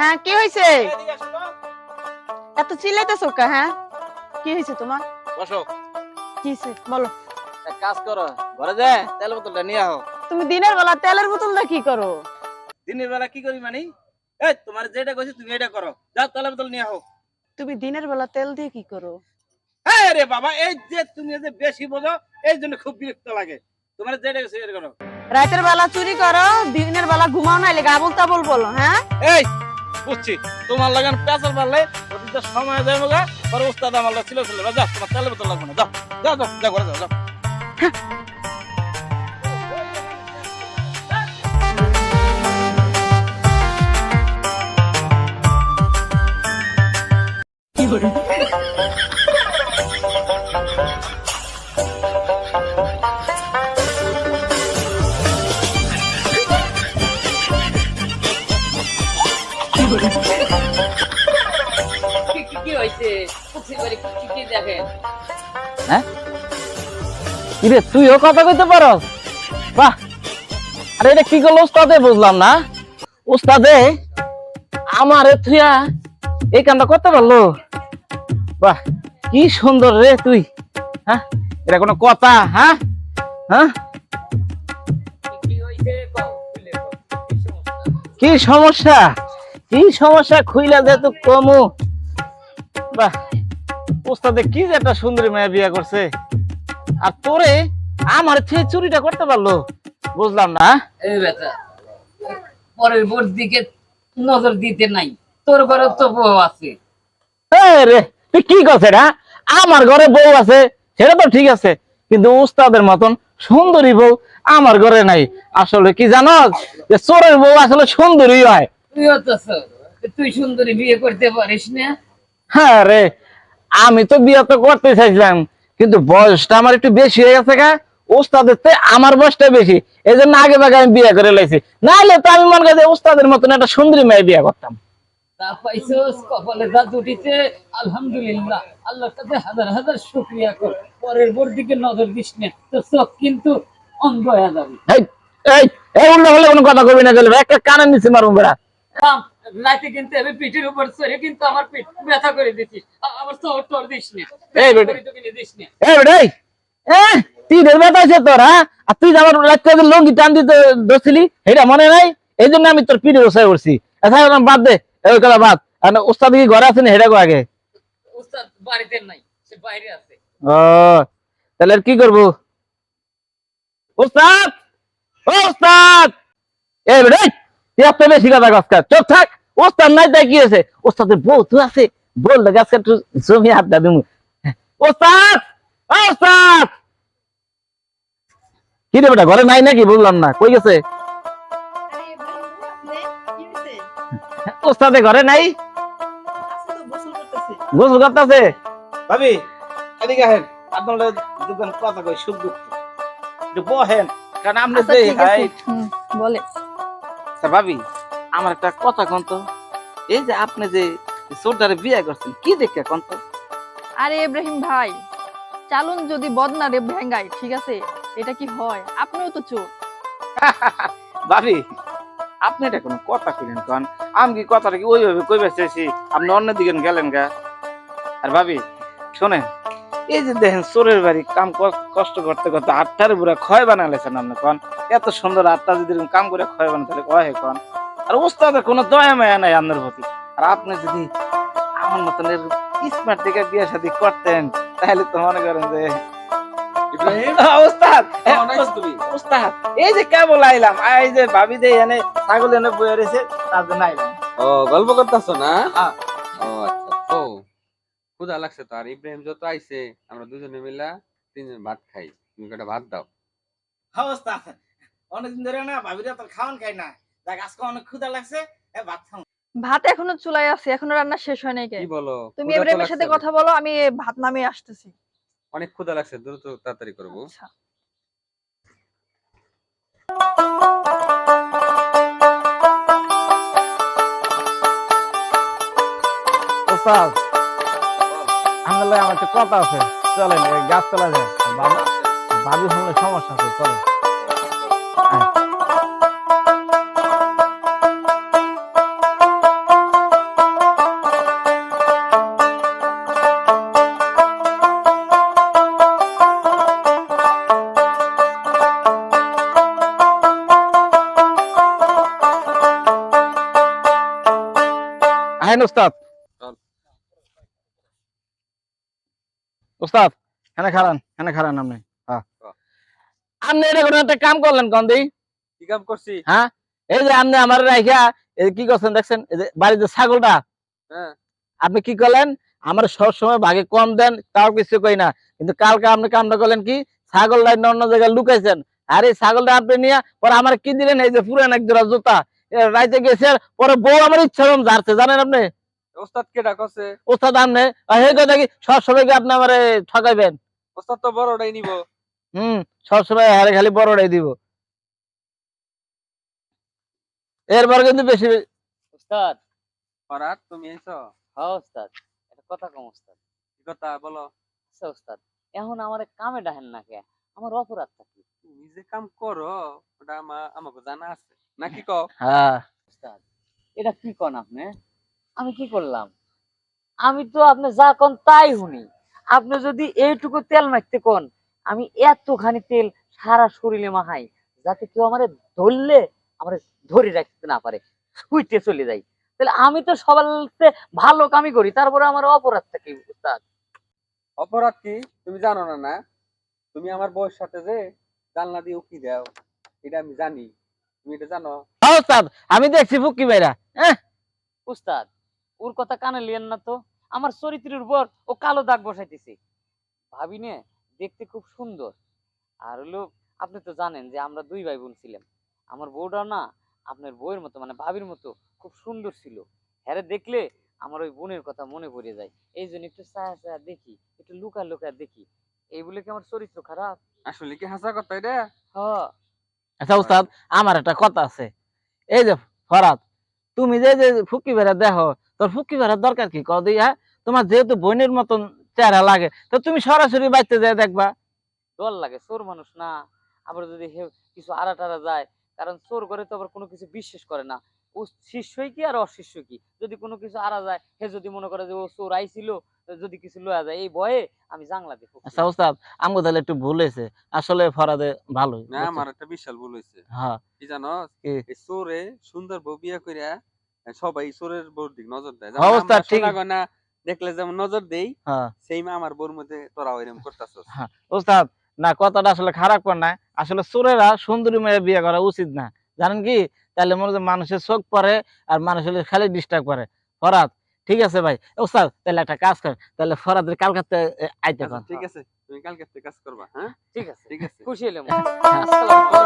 হ্যাঁ কি হয়েছে। এত চিল্লাইতেছো কা হ্যাঁ? কি হয়েছে তোমার? বসো। কি হয়েছে বলো। এক কাজ করো ঘরে তেল বোতলটা নিয়ে তুমি দিনের বেলা তেলের বোতলটা কি করো? দিনের বেলা কি করি মানে? এই তোমার যেটা কইছি তুমি এটা করো। যাও তেলের বোতল নিয়ে তুমি দিনের বেলা তেল দিয়ে কি করো? হ্যাঁ রে বাবা এই যে তুমি যে বেশি বোঝো এই জন্য খুব বিরক্ত লাগে। তোমার যেটা কইছি এটা করো। রাতের বেলা চুরি করো দিনের বেলা ঘুমাও না এলে গাবল তাবল বলো হ্যাঁ? এই বুঝছি তোমার লাগান পেঁচাল ওদিকে সময় দেয় মগা পরে উস্তাদ আমার ছিল ছিল। যাও তোমার তেলে বোতল লাগবে না যাও যাও যাও যা, ঘরে যাও যাও কিরে তুইও কথা কইতে পারস? বাহ! আরে এটা কি করল উস্তাদে বুঝলাম না। উস্তাদে আমারে থুয়া এই কামটা করতে পারল? বাহ! কি সুন্দর রে তুই। হ্যাঁ? এটা কোনো কথা হ্যাঁ? হ্যাঁ? কি সমস্যা? কি সমস্যা? খুইলা দে তো কমু। বাহ! উস্তাদে কি যে একটা সুন্দরী মেয়ে বিয়ে করছে? আর তোরে আমার থেকে চুরিটা করতে পারল? বুঝলাম না এই বেটা পরের বোর দিকে নজর দিতে নাই। তোর ঘরে তো বউ আছে। রে তুই কি করছে না আমার ঘরে বউ আছে সেটা তো ঠিক আছে কিন্তু উস্তাদের মতন সুন্দরী বউ আমার ঘরে নাই। আসলে কি জানোস যে চোরের বউ আসলে সুন্দরী হয়। তুইও তো তুই সুন্দরী বিয়ে করতে পারিস না। হ্যাঁ রে আমি তো বিয়ে তো করতে চাইছিলাম কিন্তু বয়সটা আমার একটু বেশি হয়ে গেছে গা। উস্তাদের চেয়ে আমার বয়সটা বেশি এই জন্য আগে ভাগে আমি বিয়ে করে লাইছি। নাহলে তো আমি মনে করি উস্তাদের মতন একটা সুন্দরী মেয়ে বিয়ে করতাম। তা আলহামদুলিল্লাহ। আল্লাহর কাছে হাজার হাজার শুক্রিয়া কর। পরের বোর দিকে নজর দিস না তোর চোখ কিন্তু অন্ধ হয়ে যাবে। এই অন্য হলে কোনো কথা কবি না একটা কানের নিচে মারুন বেড়া। থাম, রাতে কিন্তু আমি পিঠের উপর চড়ে কিন্তু আমার পিঠ ব্যথা করে দিছিস আমার চোর তোর দিস না। এই বেটা। দিস না। এই তুই ঢের বেটা আছে তোর হ্যাঁ? আর তুই যে আমার রাত্রে লঙ্গি টান দিতে দছিলি এটা মনে নাই? এই জন্য আমি তোর পিঠে বসাই করছি বাদ দে। কথা বাদ। আর ওস্তাদ কি ঘরে আছে না হেডা আগে। উস্তাদ বাড়িতে নাই সে বাইরে আছে। ও তাহলে কি করব? ওস্তাদ! ও ওস্তাদ! এই। তুই এত বেশি কথা চুপ থাক ওস্তাদ নাই তাই কি আছে ওস্তাদের বউ তো আছে বললে গাছকে একটু জমি হাত ওস্তাদ ও ওস্তাদ! কি রে বেটা ঘরে নাই নাকি? বুঝলাম না কই গেছে? ওস্তাদে ঘরে নাই? গোসল করতেছে। ভাবি এদিকে আহেন আপনার দুজন কথা কই সুখ দুঃখ। বহেন কারণ আপনি আচ্ছা, বলে আচ্ছা, ভাবি আমার একটা কথা কোন তো। এই যে আপনি যে সোরদারে বিয়ে করছেন কি দেখে কোন তো? আরে ইব্রাহিম ভাই চালুন যদি বদনা রে ভেঙ্গায় ঠিক আছে? এটা কি হয়? আপনিও তো চোর। ভাবি আপনি এটা কোনো কথা কইলেন কোন? আমি কি কথাটা কি ওইভাবে কইবে চাইছি? আপনি অন্য দিকে গেলেন গা। আর ভাবি শোনেন এই যে দেখেন চোরের বাড়ি কাম কষ্ট করতে করতে আটটার বুড়া ক্ষয় বানালেছেন আপনি কন? এত সুন্দর আটটা যদি এরকম কাম করে ক্ষয় বানাতে তাহলে কয় কন? আর ওস্তাদের কোনো দয়া মায়া নাই আপনার প্রতি। আর আপনি যদি আমার মতন স্মার্ট থেকে বিয়ে শাদী করতেন তাহলে তো মনে করেন যে হ্যাঁ, ওস্তাদ হ্যাঁ, ওস্তাদ এই যে কেবল আইলাম এই যে ভাবি যে এনে ছাগল এনে বয়ে রয়েছে তার জন্য আইলাম। ও গল্প করতেছো না? হ্যাঁ। ও আচ্ছা ও ক্ষুধা লাগছে তো আর ইব্রাহিম যত আইছে আমরা দুজনে মিলা তিনজন ভাত খাই। তুমি কটা ভাত দাও? হ্যাঁ, ওস্তাদ অনেকদিন ধরে না ভাবিরা তোর খাওয়ান খাই না। দেখ আজকে অনেক ক্ষুধা লাগছে ভাত খাও ভাত এখনও চুলাই আছে এখনও রান্না শেষ হয় নাই কে? কি বলো? তুমি ইব্রাহিমের সাথে কথা বলো আমি ভাত নামিয়ে আসতেছি। অনেক ক্ষুধা লাগছে দ্রুত তাড়াতাড়ি করব। আচ্ছা। ওস্তাদ আমার কথা আছে। চলেন গাছ তোলা যায় বাবা ভাবি শুনলে সমস্যা আছে চলেন। আহেন ওস্তাদ। খারান এনে খারান আপনি। আপনি এটা কোনো একটা কাম করলেন কন দিই কি কাম করছি? হ্যাঁ? এই যে আপনি আমার রাইখা কি করছেন দেখছেন? এই যে বাড়িতে ছাগলটা। হ্যাঁ। আপনি কি করলেন? আমার সব সময় ভাগে কম দেন তাও কিছু কই না। কিন্তু কালকে আপনি কামটা করলেন কি? ছাগলটা অন্য অন্য জায়গায় লুকাইছেন। আর এই ছাগলটা আপনি নিয়ে পরে আমার কি দিলেন? এই যে পুরান এক জোড়া জুতা। রাইতে গেছে পরে বউ আমার ইচ্ছা ঝাড়ছে জানেন আপনি? ওস্তাদ কে করছে? ওস্তাদ আপনি? হে কথা কি সব আপনি আমার ঠকাইবেন? ওস্তাদ তো বড়টাই নিব। হুম সব সময় হারে খালি বড়টাই দিব। এরপর কিন্তু বেশি উস্তাদ ফরাত তুমি আইছো হ্যাঁ উস্তাদ একটা কথা কম উস্তাদ কি কথা? বলো। আচ্ছা উস্তাদ এখন আমার কামে ডাহেন না কে? আমার অপরাধটা কি? তুমি যে কাম করো ওটা আমা আমাকে জানা আছে। নাকি কও? হ্যাঁ। উস্তাদ এটা কি কন আপনি? আমি কি করলাম? আমি তো আপনি যা কন তাই শুনি। আপনি যদি এইটুকু তেল মাখতে কোন আমি এতখানি তেল সারা শরীরে মাখাই যাতে কেউ আমারে ধরলে আমারে ধরে রাখতে না পারে ছুইতে চলে যাই তাহলে আমি তো সবার ভালো কামই করি তারপরে আমার অপরাধটা কি উস্তাদ। অপরাধ কি? তুমি জানো না না? তুমি আমার বউয়ের সাথে যে জানলা দিয়ে উকি দাও এটা আমি জানি। তুমি এটা জানো? হ্যাঁ, ওস্তাদ আমি দেখছি ফুকি ভাইরা। হ্যাঁ? উস্তাদ ওর কথা কানে লিয়েন না তো। আমার চরিত্রের উপর ও কালো দাগ বসাইতেছে। ভাবি নে দেখতে খুব সুন্দর। আর হলো আপনি তো জানেন যে আমরা দুই ভাই বোন ছিলাম। আমার বউটাও না আপনার বউয়ের মতো মানে ভাবির মতো খুব সুন্দর ছিল। হ্যারে দেখলে আমার ওই বোনের কথা মনে পড়ে যায়। এই জন্য একটু ছায়া ছায়া দেখি একটু লুকা লুকা দেখি। এই বলে কি আমার চরিত্র খারাপ? আসলে কি হাসা কথা এটা? হ। আচ্ছা উস্তাদ আমার একটা কথা আছে। এই যে ফরাত তুমি যে যে ফুকি বেড়া দেখো তোর ফুকি বেড়ার দরকার কি? কও দিয়া তোমার যেহেতু বোনের মতন চেহারা লাগে। তো তুমি সরাসরি বাইতে যায় দেখবা। ডর লাগে চোর মানুষ না। আবার যদি কিছু আড়া টারা যায় কারণ চোর করে তো আবার কোনো কিছু বিশ্বাস করে না। ও শিষ্যই কি আর অশিষ্য কি? যদি কোনো কিছু আড়া যায় হে যদি মনে করে যে ও চোর আইছিল যদি কিছু লয়া যায় এই ভয়ে আমি জাংলা দেখো আচ্ছা উস্তাদ আমগো তাহলে একটু ভুল হয়েছে। আসলে ফরাদে ভালোই না আমার একটা বিশাল ভুল হয়েছে। হ্যাঁ। কি জানো? কি? এই চোরে সুন্দর বউ বিয়া কইরা সবাই চোরের বউর দিক নজর দেয়। হ্যাঁ, ওস্তাদ, ঠিক। গনা দেখলে যেমন নজর দেই হ্যাঁ। সেই আমার বউর মধ্যে তোরা ওইরকম করতেছস। উস্তাদ না কথাটা আসলে খারাপ কর না। আসলে চোরেরা সুন্দরী মেয়ে বিয়ে করা উচিত না। জানেন কি? তাহলে মনে হয় মানুষের চোখ পরে আর মানুষের খালি ডিস্টার্ব করে। ফরাত ঠিক আছে ভাই। উস্তাদ তাহলে একটা কাজ কর। তাহলে ফরাদের কালকাতে আইতে কর। ঠিক আছে। তুমি কালকে কাজ করবা হ্যাঁ? ঠিক আছে। ঠিক আছে। খুশি হলাম হ্যাঁ। আসসালামু